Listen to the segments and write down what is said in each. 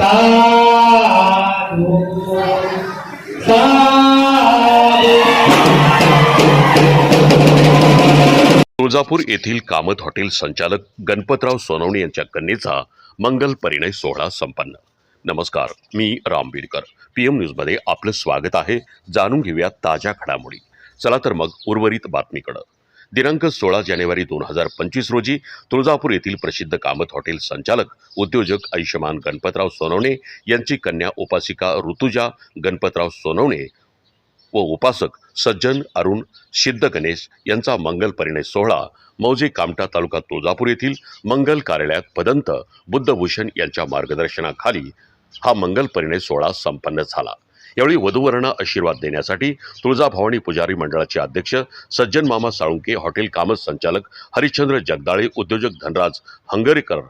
तुळजापूर येथील कामत हॉटेल संचालक गणपतराव सोनवणे यांच्या कन्येचा मंगल परिणय सोहळा संपन्न. नमस्कार मी राम बीडकर. पी एम न्यूजमध्ये आपलं स्वागत आहे. जाणून घेऊया ताज्या घडामोडी. चला तर मग उर्वरित बातमीकडं. दिनांक सोळा जानेवारी दोन हजार पंचवीस रोजी तुळजापूर येथील प्रसिद्ध कामत हॉटेल संचालक उद्योजक आयुष्यमान गणपतराव सोनवणे यांची कन्या उपासिका ऋतुजा गणपतराव सोनवणे व उपासक सज्जन अरुण सिद्ध गणेश यांचा मंगल परिणय सोहळा मौजे कामठा तालुका तुळजापूर येथील मंगल कार्यालयात पदंत बुद्धभूषण यांच्या मार्गदर्शनाखाली हा मंगल परिणय सोहळा संपन्न झाला. यावेळी वधूवरांना आशीर्वाद देण्यासाठी तुळजाभवानी पुजारी मंडळाचे अध्यक्ष सज्जन मामा साळुंके हॉटेल कामत संचालक हरिश्चंद्र जगदाळे उद्योजक धनराज हंगरेकर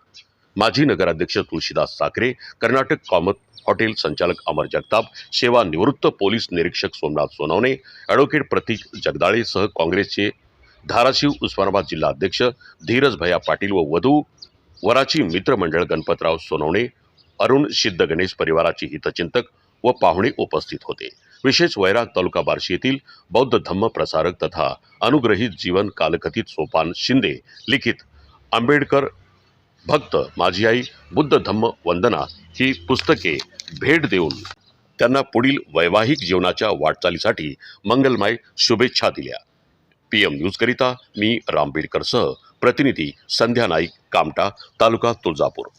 माजी नगराध्यक्ष तुळशीदास साखरे कर्नाटक कामत हॉटेल संचालक अमर जगताप सेवा निवृत्त पोलीस निरीक्षक सोमनाथ सोनवणे ॲडव्होकेट प्रतीक जगदाळे सह काँग्रेसचे धाराशिव उस्मानाबाद जिल्हा अध्यक्ष धीरज भैया पाटील व वधू वराची मित्रमंडळ गणपतराव सोनवणे अरुण सिद्ध गणेश परिवाराचे हितचिंतक व पाहुणे उपस्थित होते. विशेष वैराग तालुका बार्शी येथील बौद्ध धम्म प्रसारक तथा अनुग्रहित जीवन कालकथित सोपान शिंदे लिखित आंबेडकर भक्त माझी आई बुद्ध धम्म वंदना ही पुस्तके भेट देऊन त्यांना पुढील वैवाहिक जीवनाच्या वाटचालीसाठी मंगलमय शुभेच्छा दिल्या. पी एम न्यूजकरिता मी रामबीडकरसह प्रतिनिधी संध्या नाईक कामटा तालुका तुळजापूर.